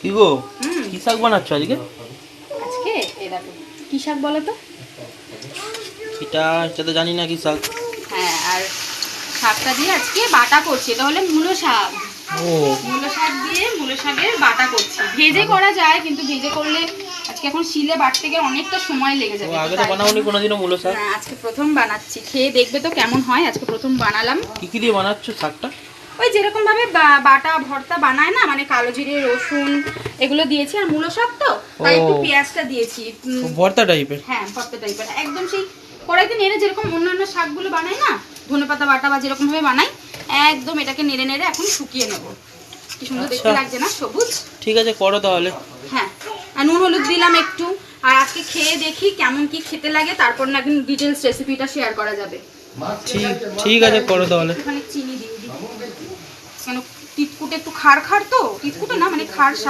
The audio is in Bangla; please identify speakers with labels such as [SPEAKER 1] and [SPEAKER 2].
[SPEAKER 1] কি গো? কি শাক বানাচ্ছ আজকে?
[SPEAKER 2] আজকে এ দেখো কি শাক বলো তো?
[SPEAKER 1] এটা এটা তো জানি না কি শাক।
[SPEAKER 2] হ্যাঁ আর শাকটা দিয়ে আজকে বাটা করছি এটা হলে মূলো শাক। মূলো শাক দিয়ে মূলো শাকের বাটা করছি। ভেজে করা যায় কিন্তু ভেজে করলে আজকে এখন শিলে বাটতে গিয়ে অনেকটা সময় লেগে যাবে
[SPEAKER 1] আগে তো বানাওনি কোনোদিনও মূলো শাক?
[SPEAKER 2] আজকে প্রথম বানাচ্ছি। খেয়ে দেখবে তো কেমন হয় আজকে প্রথম বানালাম।
[SPEAKER 1] কি কি দিয়ে বানাচ্ছো শাকটা?
[SPEAKER 2] ওই যেরকম ভাবে বাটা ভর্তা বানায় না কালো জিরে রসুন এগুলো দিয়েছি আর মূলো শাক তো? তাই একটু পেঁয়াজটা দিয়েছি।
[SPEAKER 1] ভর্তা টাইপের?
[SPEAKER 2] হ্যাঁ ভর্তা টাইপের। একদম সেই কড়াইতে নেড়ে যেরকম অন্যান্য শাকগুলো বানাই না ধনেপাতা বাটা বা যেরকম ভাবে বানাই একদম এটাকে নেড়ে নেড়ে এখন শুকিয়ে নেব। কি সুন্দর দেখতে
[SPEAKER 1] আচ্ছা।
[SPEAKER 2] লাগছে না? সবুজ?
[SPEAKER 1] ঠিক আছে করো তাহলে।
[SPEAKER 2] হ্যাঁ। আর নুন হলুদ দিলাম একটু। আর আজকে খেয়ে দেখি কেমন কি খেতে লাগে তারপর না একদিন ডিটেলস রেসিপিটা শেয়ার করা যাবে।
[SPEAKER 1] ঠিক ঠিক আছে করো তাহলে।
[SPEAKER 2] কেন তিতকুটে একটু খাড় খাড় তো? তিতকুটে না মানে খাড়